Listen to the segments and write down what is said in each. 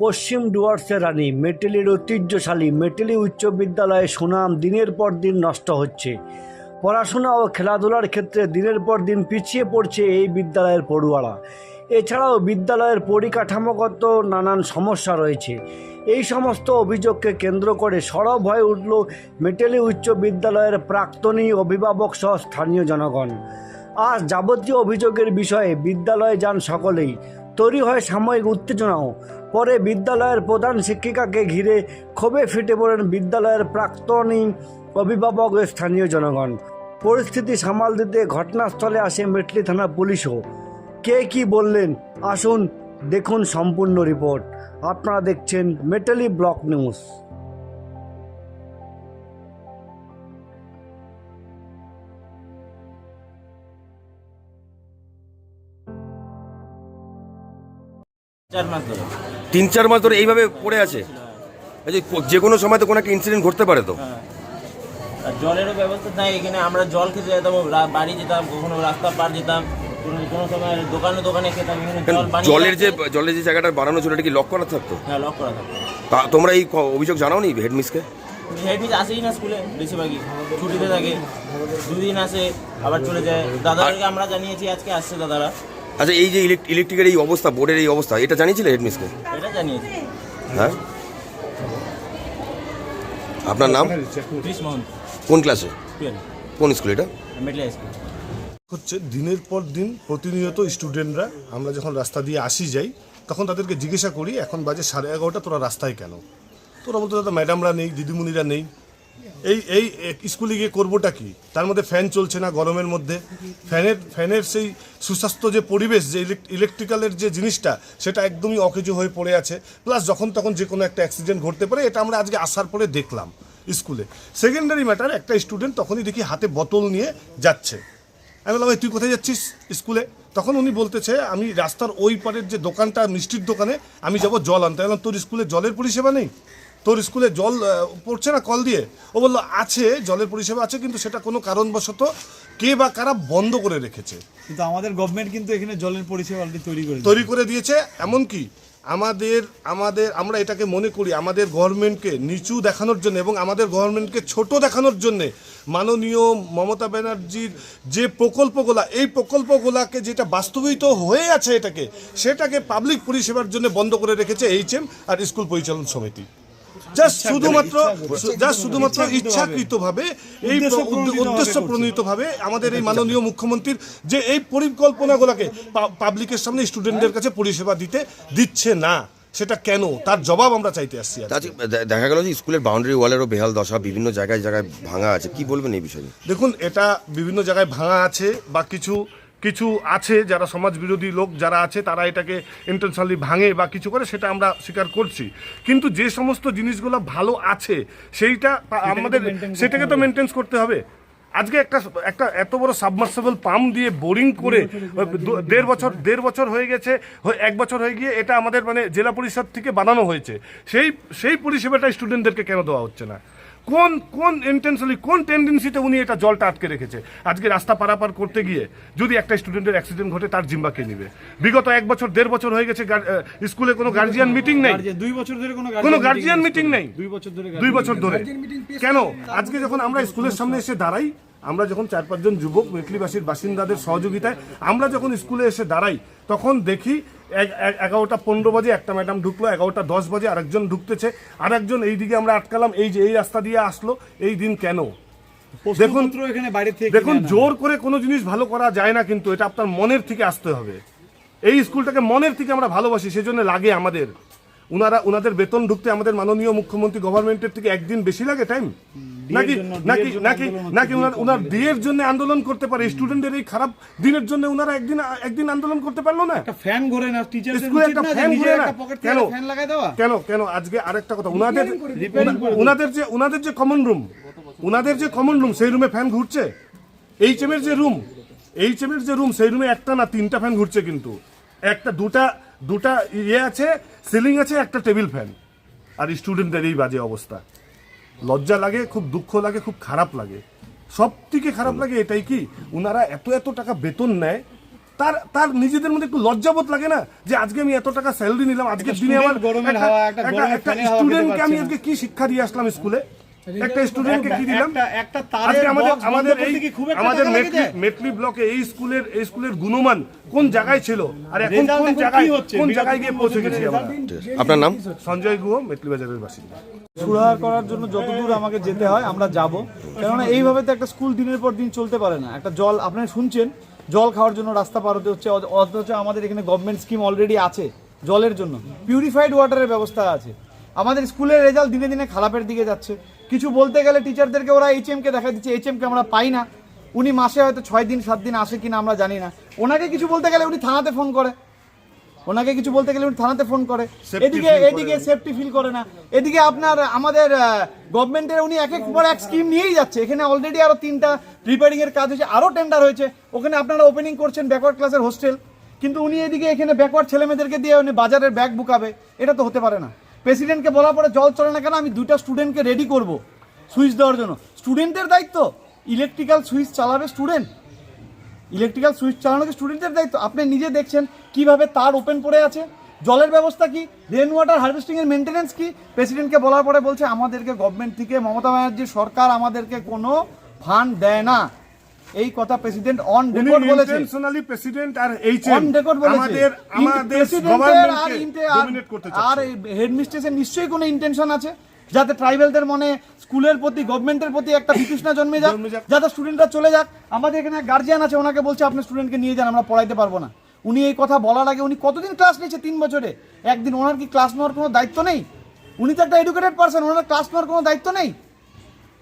পশ্চিম ডুয়ার্সের রানী, মেটেলির ঐতিহ্যশালী মেটেলি উচ্চ বিদ্যালয়ে সুনাম দিনের পর দিন নষ্ট হচ্ছে। পড়াশোনা ও খেলাধুলার ক্ষেত্রে দিনের পর দিন পিছিয়ে পড়ছে এই বিদ্যালয়ের পড়ুয়ারা। এছাড়াও বিদ্যালয়ের পরিকাঠামোগত নানান সমস্যা রয়েছে। এই সমস্ত অভিযোগকে কেন্দ্র করে সরব হয়ে উঠল মেটেলি উচ্চ বিদ্যালয়ের প্রাক্তনী অভিভাবক সহ স্থানীয় জনগণ। আজ যাবতীয় অভিযোগের বিষয়ে বিদ্যালয়ে যান সকলেই। তৈরি হয় সাময়িক উত্তেজনাও। পরে বিদ্যালয়ের প্রধান শিক্ষিকাকে ঘিরে ক্ষোভে ফেটে পড়েন বিদ্যালয়ের প্রাক্তনী অভিভাবক ও স্থানীয় জনগণ। পরিস্থিতি সামাল দিতে ঘটনাস্থলে আসে মেটলি থানা পুলিশও। কে কি বললেন? আসুন, দেখুন সম্পূর্ণ রিপোর্ট। আপনারা দেখছেন মেটালি ব্লক নিউজ। চার মাস ধরে। তিন চার মাস ধরে এইভাবে পড়ে আছে? যে কোনো সময় তো কোনো একটা ইনসিডেন্ট ঘটতে পারে তো। হ্যাঁ। আর জলেরও ব্যবস্থা নাই এখানে আমরা জল খেতে যেতাম বাড়ি যেতাম কখনো রাস্তা পার যেতাম কোনো কোনো সময় দোকানে দোকানে খেতাম জল জলের যে জলের যে জায়গাটা বানানো ছিল এটা কি লক করা থাকতো? হ্যাঁ লক করা থাকতো। তা তোমরা এই অভিযোগ জানাও নি হেডমিসকে হেডমিস আসেই না স্কুলে বেশিরভাগই। ছুটিতে থাকে। দুদিন আসে আবার চলে যায়। আমরা জানিয়েছি আজকে আসছে দাদারা। আচ্ছা এই যে ইলেক- ইলেকট্রিকের এই অবস্থা বোর্ডের এই অবস্থা এটা জানিয়েছিলে হেডমিসকে? এটা জানিয়েছি। হ্যাঁ? আপনার নাম? কোন ক্লাসে? কোন স্কুল এটা? হচ্ছে দিনের পর দিন প্রতিনিয়ত স্টুডেন্টরা আমরা যখন রাস্তা দিয়ে আসি যাই তখন তাদেরকে জিজ্ঞাসা করি এখন বাজে সাড়ে এগারোটা তোরা রাস্তায় কেন? তোরা বলতে দাদা ম্যাডামরা নেই দিদিমণিরা নেই। এই এই স্কুলে গিয়ে করবোটা কি? তার মধ্যে ফ্যান চলছে না গরমের মধ্যে? ফ্যানের ফ্যানের সেই সুস্বাস্থ্য যে পরিবেশ, যে ইলেকট্রিক্যালের যে জিনিসটা, সেটা একদমই অকেজো হয়ে পড়ে আছে। প্লাস যখন তখন যে কোনো একটা অ্যাক্সিডেন্ট ঘটতে পারে, এটা আমরা আজকে আসার পরে দেখলাম স্কুলে। সেকেন্ডারি ম্যাটার, একটা স্টুডেন্ট তখনই দেখি হাতে বোতল নিয়ে যাচ্ছে। আমি বললাম তুই কোথায় যাচ্ছিস স্কুলে? তখন উনি বলতেছে, আমি রাস্তার ওই পারের যে দোকানটা, মিষ্টির দোকানে, আমি যাব জল আনতে। বললাম, তোর স্কুলে জলের পরিষেবা নেই? তোর স্কুলে জল পড়ছে না কল দিয়ে? ও বলল আছে জলের পরিষেবা আছে কিন্তু সেটা কোনো কারণবশত কে বা কারা বন্ধ করে রেখেছে। কিন্তু আমাদের গভর্নমেন্ট কিন্তু এখানে জলের পরিষেবা অলরেডি তৈরি করে তৈরি করে দিয়েছে এমনকি আমাদের আমাদের আমরা এটাকে মনে করি আমাদের গভর্নমেন্টকে নিচু দেখানোর জন্য এবং আমাদের গভর্নমেন্টকে ছোট দেখানোর জন্য মাননীয় মমতা ব্যানার্জির যে প্রকল্পগুলা এই প্রকল্পগুলাকে যেটা বাস্তবিত হয়ে আছে এটাকে সেটাকে পাবলিক পরিষেবার জন্য বন্ধ করে রেখেছে এইচএম আর স্কুল পরিচালন সমিতি। জাস্ট শুধুমাত্র জাস্ট শুধুমাত্র ইচ্ছাকৃতভাবে এই উদ্দেশ্য প্রণীতভাবে আমাদের এই মাননীয় মুখ্যমন্ত্রীর যে এই পরিকল্পনাগুলোকে পাবলিকের সামনে স্টুডেন্টদের কাছে পরিষেবা দিতে দিচ্ছে না সেটা কেন? তার জবাব আমরা চাইতে আসছি দেখা গেল যে স্কুলের বাউন্ডারি ওয়ালেরও বেহাল দশা বিভিন্ন জায়গায় জায়গায় ভাঙা আছে। কি বলবেন এই বিষয়ে? দেখুন এটা বিভিন্ন জায়গায় ভাঙা আছে বা কিছু কিছু আছে যারা সমাজ বিরোধী লোক যারা আছে তারা এটাকে ইন্টেনশনালি ভাঙে বা কিছু করে সেটা আমরা স্বীকার করছি। কিন্তু যে সমস্ত জিনিসগুলো ভালো আছে সেইটা আমাদের সেটাকে তো মেনটেন্স করতে হবে। আজকে একটা একটা এত বড় সাবমার্সেবল পাম্প দিয়ে বোরিং করে দেড় বছর দেড় বছর হয়ে গেছে এক বছর হয়ে গিয়ে এটা আমাদের মানে জেলা পরিষদ থেকে বানানো হয়েছে। সেই সেই পরিষেবাটা স্টুডেন্টদেরকে কেন দেওয়া হচ্ছে না? কোন কোন ইন্টেনশনালি কোন টেন্ডেন্সিতে উনি এটা জলটা আটকে রেখেছে? আজকে রাস্তা পারাপার করতে গিয়ে যদি একটা স্টুডেন্টের অ্যাক্সিডেন্ট ঘটে তার জিম্বা কে নিবে? বিগত এক বছর দেড় বছর হয়ে গেছে স্কুলে কোনো গার্জিয়ান মিটিং নেই। দুই বছর ধরে কোনো কোনো গার্জিয়ান মিটিং নেই। দুই বছর ধরে দুই বছর ধরে। কেন? আজকে যখন আমরা স্কুলের সামনে এসে দাঁড়াই আমরা যখন চার পাঁচজন যুবক মেটলিবাসীর বাসিন্দাদের সহযোগিতায় আমরা যখন স্কুলে এসে দাঁড়াই তখন দেখি এগারোটা পনেরো বাজে একটা ম্যাডাম ঢুকলো এগারোটা দশ বাজে আরেকজন ঢুকতেছে। আরেকজন এই দিকে আমরা আটকালাম এই যে এই রাস্তা দিয়ে আসলো এই দিন কেন? দেখুন এখানে বাইরে থেকে দেখুন জোর করে কোনো জিনিস ভালো করা যায় না কিন্তু এটা আপনার মনের থেকে আসতে হবে। এই স্কুলটাকে মনের থেকে আমরা ভালোবাসি সেজন্য লাগে আমাদের। উনারা উনাদের বেতন ঢুকতে আমাদের মাননীয় মুখ্যমন্ত্রী গভর্নমেন্টের থেকে একদিন বেশি লাগে টাইম নাকি নাকি নাকি নাকি উনার উনার বিয়ের জন্য আন্দোলন করতে পারে? স্টুডেন্টদের এই খারাপ দিনের জন্য উনারা একদিন একদিন আন্দোলন করতে পারল না? একটা ফ্যান ঘোরে না স্কুলে একটা ফ্যান ঘুরে না। কেন? ফ্যান লাগাই দেওয়া? কেন কেন? আজকে আরেকটা কথা। উনাদের উনাদের যে উনাদের যে কমন রুম উনাদের যে কমন রুম সেই রুমে ফ্যান ঘুরছে? এইচ এম এর যে রুম এইচ এম এর যে রুম সেই রুমে একটা না তিনটা ফ্যান ঘুরছে কিন্তু। একটা দুটা দুটা ইয়ে আছে সিলিং আছে একটা টেবিল ফ্যান আর স্টুডেন্টদের এই বাজে অবস্থা। লজ্জা লাগে খুব দুঃখ লাগে খুব খারাপ লাগে। সব থেকে খারাপ লাগে এটাই কি? উনারা এত এত টাকা বেতন নেয় তার তার নিজেদের মধ্যে একটু লজ্জাবোধ লাগে না? যে আজকে আমি এত টাকা স্যালারি নিলাম আজকে দিনে আমার student গরমের হাওয়া, একটা স্টুডেন্টকে আমি আজকে কি শিক্ষা দিয়ে আসলাম স্কুলে? একটা স্টুডেন্টকে কি দিলাম? একটা- তারের আমাদের আমাদের এই আমাদের মেটলি মেটলি ব্লকে এই স্কুলের এই স্কুলের গুণমান কোন জায়গায় ছিল? আর এখন কোন জায়গায় কোন জায়গায় গিয়ে পৌঁছে গেছি আমরা? আপনার নাম? সঞ্জয় গুহ মেটলি বাজারের বাসিন্দা। সুরাহা করার জন্য যতদূর আমাকে যেতে হয় আমরা যাব। কেননা এইভাবে তো একটা স্কুল দিনের পর দিন চলতে পারে না। একটা জল আপনারা শুনছেন জল খাওয়ার জন্য রাস্তা পার হতে হচ্ছে অথচ আমাদের এখানে গভর্নমেন্ট স্কিম অলরেডি আছে জলের জন্য। পিউরিফাইড ওয়াটারের ব্যবস্থা আছে। আমাদের স্কুলের রেজাল্ট দিনে দিনে খারাপের দিকে যাচ্ছে। কিছু বলতে গেলে টিচারদেরকে ওরা এইচএমকে দেখা দিচ্ছে এইচএমকে আমরা পাই না। উনি মাসে হয়তো ছয় দিন সাত দিন আসে কিনা আমরা জানি না। ওনাকে কিছু বলতে গেলে উনি থানাতে ফোন করে। ওনাকে কিছু বলতে গেলে উনি থানাতে ফোন করে। এদিকে এদিকে সেফটি ফিল করে না। এদিকে আপনার আমাদের গভর্নমেন্টের উনি এক এক পর এক স্কিম নিয়েই যাচ্ছে। এখানে অলরেডি আরও তিনটা রিপেয়ারিং এর কাজ হয়েছে আরও টেন্ডার হয়েছে। ওখানে আপনারা ওপেনিং করছেন ব্যাকওয়ার্ড ক্লাসের হোস্টেল কিন্তু উনি এদিকে এখানে ব্যাকওয়ার্ড ছেলেমেয়েদেরকে দিয়ে উনি বাজারের ব্যাগ বুকাবে এটা তো হতে পারে না। প্রেসিডেন্টকে বলার পরে জল চলে না কেন আমি দুইটা স্টুডেন্টকে রেডি করব? সুইচ দেওয়ার জন্য। স্টুডেন্টের দায়িত্ব? ইলেকট্রিক্যাল সুইচ চালাবে স্টুডেন্ট ইলেকট্রিক্যাল সুইচ চালানো কি স্টুডেন্টের দায়িত্ব? আপনি নিজে দেখছেন কীভাবে তার ওপেন পড়ে আছে। জলের ব্যবস্থা কি? রেন ওয়াটার হারভেস্টিং এর মেনটেনেন্স কি? প্রেসিডেন্টকে বলার পরে বলছে, আমাদেরকে গভর্নমেন্ট থেকে মমতা ব্যানার্জি সরকার আমাদেরকে কোনো ফান্ড দেয় না। এই কথা প্রেসিডেন্ট অন রেকর্ড বলেছে। ইন্টেনশনালি প্রেসিডেন্ট আর এইচএম অন রেকর্ড বলেছে। আমাদের আমাদের আর আর- ডমিনেট করতে আর চাচ্ছে হেডমিস্ট্রেসের নিশ্চয়ই কোনো ইন্টেনশন আছে যাতে ট্রাইবেলদের মনে স্কুলের প্রতি গভর্নমেন্টের প্রতি একটা বিতৃষ্ণা জন্মে যাক। যাতে স্টুডেন্টরা চলে যাক। আমাদের এখানে গার্জিয়ান আছে ওনাকে বলছে আপনি স্টুডেন্টকে নিয়ে যান আমরা পড়াইতে পারব না। উনি এই কথা বলার আগে উনি কতদিন ক্লাস নিয়েছে? তিন বছরে। একদিন ওনার কি ক্লাস নেওয়ার কোনো দায়িত্ব নেই? উনি তো একটা এডুকেটেড পার্সন ওনার ক্লাস নেওয়ার কোনো দায়িত্ব নেই?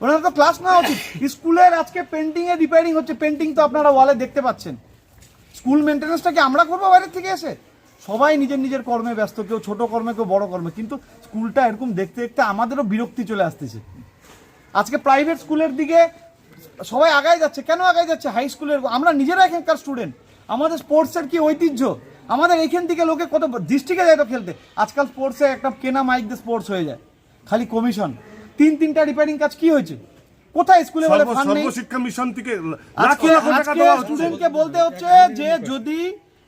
ওনার তো ক্লাস নেওয়া উচিত। স্কুলের আজকে পেন্টিং এ রিপেয়ারিং হচ্ছে। পেন্টিং তো আপনারা ওয়ালে দেখতে পাচ্ছেন। স্কুল মেনটেন্যান্সটা কি আমরা করব বাইরের থেকে এসে? সবাই নিজের নিজের কর্মে ব্যস্ত, কেউ ছোট কর্মে, কেউ বড় কর্মে। কিন্তু স্কুলটা এরকম দেখতে দেখতে আমাদেরও বিরক্তি চলে আসতেছে। আজকে প্রাইভেট স্কুলের দিকে সবাই আগায় যাচ্ছে। কেন আগায় যাচ্ছে? হাই স্কুলের আমরা নিজেরা এখানকার স্টুডেন্ট আমাদের স্পোর্টসের কি ঐতিহ্য? আমাদের এখান থেকে লোকে কত ডিস্ট্রিক্টে যায় তো খেলতে। আজকাল স্পোর্টসে একটা কেনা মাইক দিয়ে স্পোর্টস হয়ে যায়। খালি কমিশন তিন তিনটা রিপেয়ারিং কাজ কি হয়েছে? কোথায় স্কুলে বলে ফান্ড নেই? সর্বশিক্ষা মিশন থেকে লাখ লাখ টাকা দেওয়া স্টুডেন্টকে বলতে হচ্ছে যে যদি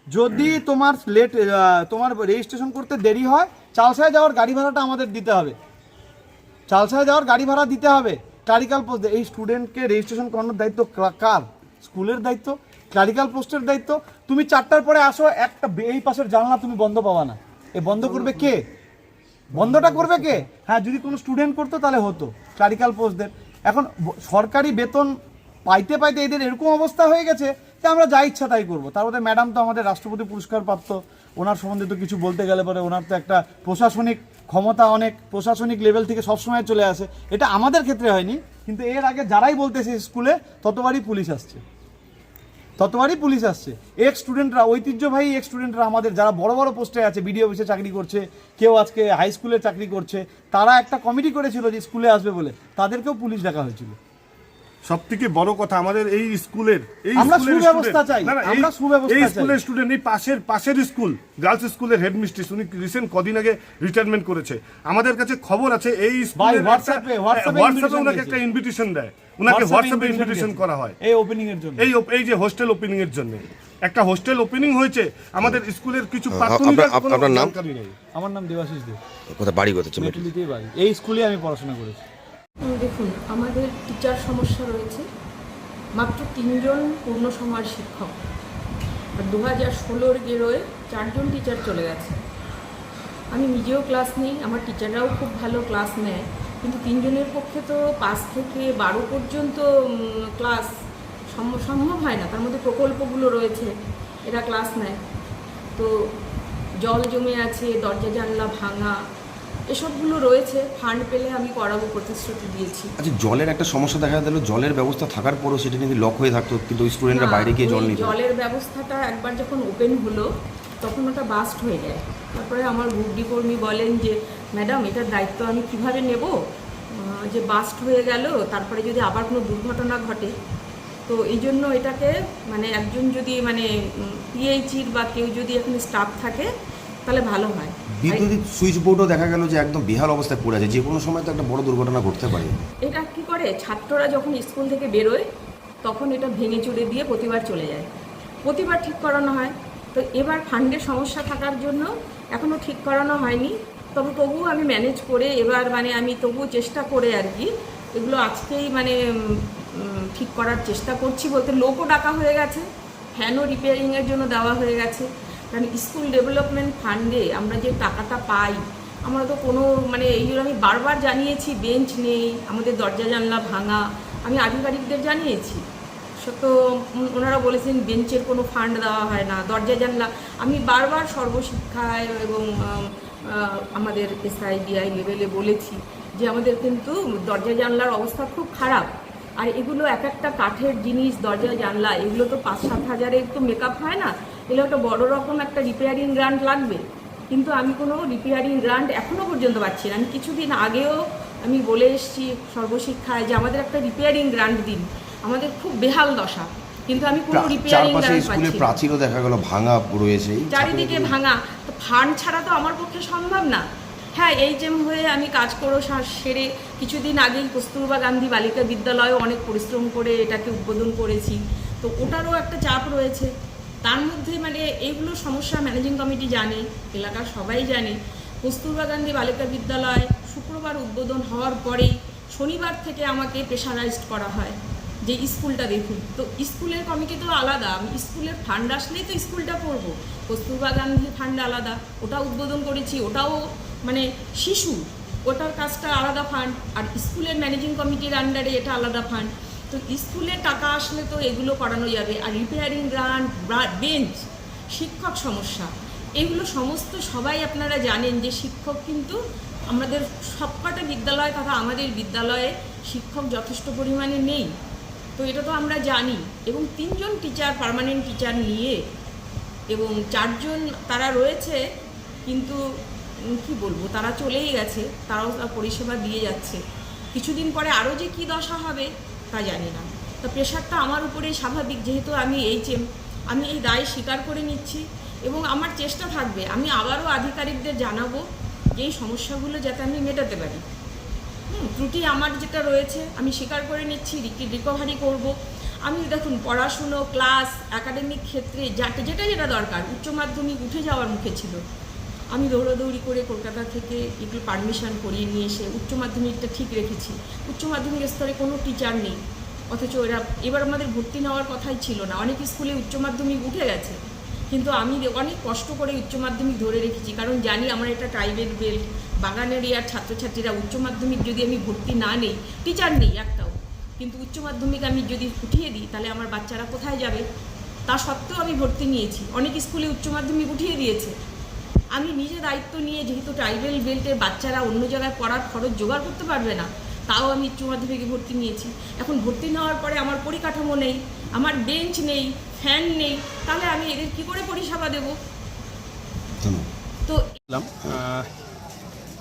যদি তোমার লেট তোমার রেজিস্ট্রেশন করতে দেরি হয় চালসায় যাওয়ার গাড়ি ভাড়াটা আমাদের দিতে হবে। চালসায় যাওয়ার গাড়ি ভাড়া দিতে হবে। ক্লারিক্যাল পোস্ট এই স্টুডেন্টকে রেজিস্ট্রেশন করানোর দায়িত্ব কার? স্কুলের দায়িত্ব? ক্লারিক্যাল পোস্টের দায়িত্ব? তুমি চারটার পরে আসো একটা এই পাশের জানলা তুমি বন্ধ পাবা না। এ বন্ধ করবে কে? বন্ধটা করবে কে? হ্যাঁ যদি কোনো স্টুডেন্ট করতো তাহলে হতো ক্লারিক্যাল পোস্টদের এখন সরকারি বেতন পাইতে পাইতে এদের এরকম অবস্থা হয়ে গেছে যে আমরা যা ইচ্ছা তাই করব। তার মধ্যে ম্যাডাম তো আমাদের রাষ্ট্রপতি পুরস্কার প্রাপ্ত ওনার সম্বন্ধে তো কিছু বলতে গেলে পরে ওনার তো একটা প্রশাসনিক ক্ষমতা অনেক, প্রশাসনিক লেভেল থেকে সবসময় চলে আসে। এটা আমাদের ক্ষেত্রে হয়নি, কিন্তু এর আগে যারাই বলতেছে স্কুলে, ততবারই পুলিশ আসছে। ততবারই পুলিশ আসছে। এক্স স্টুডেন্টরা ঐতিহ্যবাহী এক্স স্টুডেন্টরা আমাদের, যারা বড় বড় পোস্টে আছে বিডিও অফিসে চাকরি করছে, কেউ আজকে হাই স্কুলে চাকরি করছে, তারা একটা কমিটি করেছিল যে স্কুলে আসবে বলে, তাদেরকেও পুলিশ দেখা হয়েছিল। সব থেকে বড় কথা আমাদের এই স্কুলের এই স্কুলের সুব্যবস্থা চাই, না, না, এই- আমরা সুব্যবস্থা এই স্কুলের স্টুডেন্ট এই পাশের পাশের স্কুল গার্লস স্কুলের হেডমিস্ট্রেস উনি রিসেন্ট কদিন আগে রিটায়ারমেন্ট করেছে। আমাদের কাছে খবর আছে এই স্কুলের হোয়াটসঅ্যাপে- হোয়াটসঅ্যাপে ওনাকে একটা ইনভিটেশন দেয়। ওনাকে হোয়াটসঅ্যাপে ইনভিটেশন করা হয়। এই ওপেনিং এর জন্য। এই এই যে হোস্টেল ওপেনিং এর জন্য। একটা হোস্টেল ওপেনিং হয়েছে আমাদের স্কুলের কিছু প্রাথমিকের আপনার- নাম? আমার নাম দেবাশিস দেব কোথায় বাড়ি কোথায় মেটলি মেটলিতেই বাড়ি। এই স্কুলে আমি পড়াশোনা করেছি। দেখুন, আমাদের টিচার সমস্যা রয়েছে। মাত্র তিনজন পূর্ণ সময়ের শিক্ষক। আর দু হাজার ষোলোর গেরোয় চারজন টিচার চলে গেছে। আমি নিজেও ক্লাস নিই, আমার টিচাররাও খুব ভালো ক্লাস নেয়, কিন্তু তিনজনের পক্ষে তো পাঁচ থেকে বারো পর্যন্ত ক্লাস সম- সম্ভব হয় না। তার মধ্যে প্রকল্পগুলো রয়েছে, এরা ক্লাস নেয়। তো জল জমে আছে, দরজা জানলা ভাঙা এসবগুলো রয়েছে ফান্ড পেলে আমি করাবো প্রতিশ্রুতি দিয়েছি। আচ্ছা জলের একটা সমস্যা দেখা গেল জলের ব্যবস্থা থাকার পরেও সেটা কিন্তু লক হয়ে থাকতো কিন্তু স্টুডেন্টরা বাইরে গিয়ে জল নিত। জলের ব্যবস্থাটা একবার যখন ওপেন হলো তখন ওটা বাস্ট হয়ে যায়। তারপরে আমার গ্রুপ কর্মী বলেন যে ম্যাডাম এটার দায়িত্ব আমি কীভাবে নেব? যে বাস্ট হয়ে গেল তারপরে যদি আবার কোনো দুর্ঘটনা ঘটে। তো এই জন্য এটাকে মানে একজন যদি মানে পিএইচির বা কেউ যদি এখানে স্টাফ থাকে তাহলে ভালো হয়। বিদ্যুৎ সুইচ বোর্ডও দেখা গেল যে একদম বেহাল অবস্থায় পড়ে আছে। যে কোনো সময় তো একটা বড় দুর্ঘটনা ঘটতে পারে। এটা কি করে? ছাত্ররা যখন স্কুল থেকে বেরোয় তখন এটা ভেঙে চুরে দিয়ে প্রতিবার চলে যায়। প্রতিবার ঠিক করানো হয়। তো এবার ফান্ডের সমস্যা থাকার জন্য এখনও ঠিক করানো হয়নি। তবে তবুও আমি ম্যানেজ করে এবার মানে আমি তবুও চেষ্টা করে আর কি এগুলো আজকেই মানে ঠিক করার চেষ্টা করছি বলতে লোকও ডাকা হয়ে গেছে ফ্যানও রিপেয়ারিংয়ের জন্য দেওয়া হয়ে গেছে। কারণ স্কুল ডেভেলপমেন্ট ফান্ডে আমরা যে টাকাটা পাই, আমরা তো কোনো মানে এইগুলো আমি বারবার জানিয়েছি, বেঞ্চ নেই, আমাদের দরজা জানলা ভাঙা, আমি আধিকারিকদের জানিয়েছি। সে তো ওনারা বলেছেন বেঞ্চের কোনো ফান্ড দেওয়া হয় না, দরজা জানলা। আমি বারবার সর্বশিক্ষায় এবং আমাদের এসআই ডিআই লেভেলে বলেছি যে আমাদের কিন্তু দরজা জানলার অবস্থা খুব খারাপ। আর এগুলো এক একটা কাঠের জিনিস, দরজা জানলা, এগুলো তো পাঁচ সাত হাজারে তো মেকআপ হয় না। এগুলো একটা বড় রকম একটা রিপেয়ারিং গ্রান্ট লাগবে। কিন্তু আমি কোনো রিপেয়ারিং গ্রান্ট এখনও পর্যন্ত পাচ্ছি না। আমি কিছুদিন আগেও আমি বলে এসেছি সর্বশিক্ষায় যে আমাদের একটা রিপেয়ারিং গ্রান্ট দিন। আমাদের খুব বেহাল দশা। কিন্তু আমি কোনো রিপেয়ারিং গ্রান্ট প্রাচীরও দেখা গেল ভাঙা রয়েছে চারিদিকে ভাঙা। তো ফান্ড ছাড়া তো আমার পক্ষে সম্ভব না। হ্যাঁ এই জেম হয়ে আমি কাজ করো সেরে কিছুদিন আগেই কস্তুরবা গান্ধী বালিকা বিদ্যালয়ে অনেক পরিশ্রম করে এটাকে উদ্বোধন করেছি। তো ওটারও একটা চাপ রয়েছে। তার মধ্যে মানে এইগুলো সমস্যা ম্যানেজিং কমিটি জানে, এলাকার সবাই জানে। কস্তুরবা গান্ধী বালিকা বিদ্যালয় শুক্রবার উদ্বোধন হওয়ার পরেই শনিবার থেকে আমাকে প্রেশারাইজড করা হয় যে স্কুলটা দেখুন। তো স্কুলের কমিটি তো আলাদা, আমি স্কুলের ফান্ড আসলেই তো স্কুলটা পড়ব। কস্তুরবা গান্ধী ফান্ড আলাদা ওটা উদ্বোধন করেছি, ওটাও মানে শিশু, ওটার কাজটা আলাদা ফান্ড আর স্কুলের ম্যানেজিং কমিটির আন্ডারে এটা আলাদা ফান্ড তো স্কুলে টাকা আসলে তো এগুলো করানো যাবে। আর রিপেয়ারিং গ্রান্ট বেঞ্চ শিক্ষক সমস্যা, এগুলো সমস্ত সবাই আপনারা জানেন যে শিক্ষক কিন্তু আমাদের সবকটা বিদ্যালয় তথা আমাদের বিদ্যালয়ে শিক্ষক যথেষ্ট পরিমাণে নেই। তো এটা তো আমরা জানি এবং তিনজন টিচার পার্মানেন্ট টিচার নিয়ে এবং চারজন তারা রয়েছে, কিন্তু কি বলব, তারা চলেই গেছে, তারাও তার পরিষেবা দিয়ে যাচ্ছে। কিছুদিন পরে আরও যে কী দশা হবে তা জানি না। তো প্রেশারটা আমার উপরেই স্বাভাবিক যেহেতু আমি এইচএম আমি এই দায় স্বীকার করে নিচ্ছি এবং আমার চেষ্টা থাকবে আমি আবারও আধিকারিকদের জানাব যে এই সমস্যাগুলো যাতে আমি মেটাতে পারি। হুম, ত্রুটি আমার যেটা রয়েছে আমি স্বীকার করে নিচ্ছি রিকভারি করব। আমি দেখুন পড়াশুনো ক্লাস একাডেমিক ক্ষেত্রে যেটা যেটা দরকার উচ্চ মাধ্যমিক উঠে যাওয়ার মুখে ছিল। আমি দৌড়াদৌড়ি করে কলকাতা থেকে একটু পারমিশন করিয়ে নিয়ে এসে উচ্চ মাধ্যমিকটা ঠিক রেখেছি। উচ্চ মাধ্যমিক স্তরে কোনো টিচার নেই। অথচ এরা, এবার আমাদের ভর্তি নেওয়ার কথাই ছিল না। অনেক স্কুলে উচ্চ মাধ্যমিক উঠে গেছে। কিন্তু আমি অনেক কষ্ট করে উচ্চ মাধ্যমিক ধরে রেখেছি। কারণ জানি আমার একটা ট্রাইবেল বেল্ট বাগান এরিয়ার ছাত্রছাত্রীরা উচ্চ মাধ্যমিক যদি আমি ভর্তি না নেই টিচার নেই একটাও। কিন্তু উচ্চ মাধ্যমিক আমি যদি উঠিয়ে দিই, তাহলে আমার বাচ্চারা কোথায় যাবে? তা সত্ত্বেও আমি ভর্তি নিয়েছি। অনেক স্কুলে উচ্চ মাধ্যমিক উঠিয়ে দিয়েছে। আমি নিজে দায়িত্ব নিয়ে যেহেতু ট্রাইবেল বেল্টের বাচ্চারা অন্য জায়গায় পড়ার খরচ জোগাড় করতে পারবে না তাও আমি উচ্চ মাধ্যমিকে ভর্তি নিয়েছি। এখন ভর্তি নেওয়ার পরে আমার পরিকাঠামো নেই আমার বেঞ্চ নেই ফ্যান নেই তাহলে আমি এদের কি করে পরিষেবা দেবো? ধন্যবাদ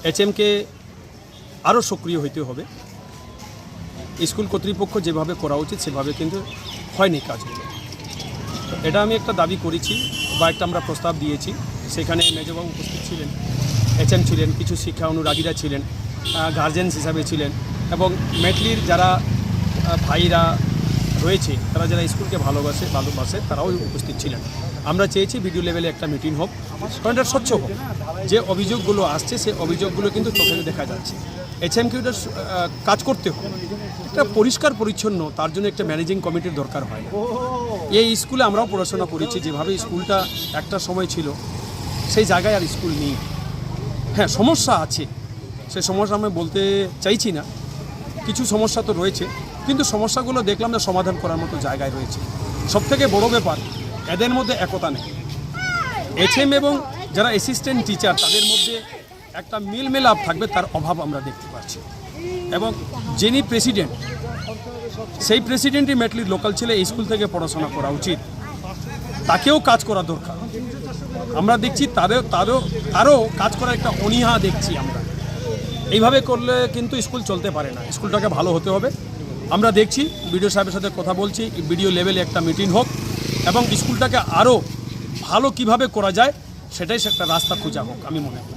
এইচ এমকে আরও সক্রিয় হইতে হবে। স্কুল কর্তৃপক্ষ যেভাবে করা উচিত সেভাবে কিন্তু হয়নি কাজগুলো তো এটা আমি একটা দাবি করেছি বা একটা আমরা প্রস্তাব দিয়েছি। সেখানে মেজবাবু উপস্থিত ছিলেন এইচএম ছিলেন কিছু শিক্ষা অনুরাগীরা ছিলেন গার্জেন্স হিসাবে ছিলেন এবং মেটলির যারা ভাইরা রয়েছে তারা যারা স্কুলকে ভালোবাসে ভালোবাসে তারাও উপস্থিত ছিলেন। আমরা চেয়েছি ভিডিও লেভেলে একটা মিটিং হোক কারণ এটা স্বচ্ছ হোক। যে অভিযোগগুলো আসছে সেই অভিযোগগুলো কিন্তু চোখে দেখা যাচ্ছে। এইচএমকে এটা আহ, কাজ করতে হবে। একটা পরিষ্কার পরিচ্ছন্ন তার জন্য একটা ম্যানেজিং কমিটির দরকার হয় এই স্কুলে আমরাও পড়াশোনা করেছি যেভাবে স্কুলটা একটা সময় ছিল সেই জায়গায় আর স্কুল নেই। হ্যাঁ সমস্যা আছে। সেই সমস্যা আমি বলতে চাইছি না। কিছু সমস্যা তো রয়েছে, কিন্তু সমস্যাগুলো দেখলাম যে সমাধান করার মতো জায়গায় রয়েছে। সবথেকে বড় ব্যাপার, এদের মধ্যে একতা নেই। এইচএম এবং যারা অ্যাসিস্ট্যান্ট টিচার তাদের মধ্যে একটা মিল মেলাপ থাকবে, তার অভাব আমরা দেখতে পাচ্ছি। এবং যিনি প্রেসিডেন্ট সেই প্রেসিডেন্টই মেটলির লোকাল ছেলে স্কুল থেকে পড়াশোনা করা উচিত। তাকেও কাজ করা দরকার। আমরা দেখছি তাদের, তারও তারও কাজ করার একটা অনীহা দেখছি আমরা। এইভাবে করলে কিন্তু স্কুল চলতে পারে না। স্কুলটাকে ভালো হতে হবে। আমরা দেখছি, বিডিও সাহেবের সাথে কথা বলছি, বিডিও লেভেলে একটা মিটিং হোক এবং স্কুলটাকে আরও ভালো কীভাবে করা যায়, সেটাই একটা রাস্তা খোঁজা হোক, আমি মনে করি।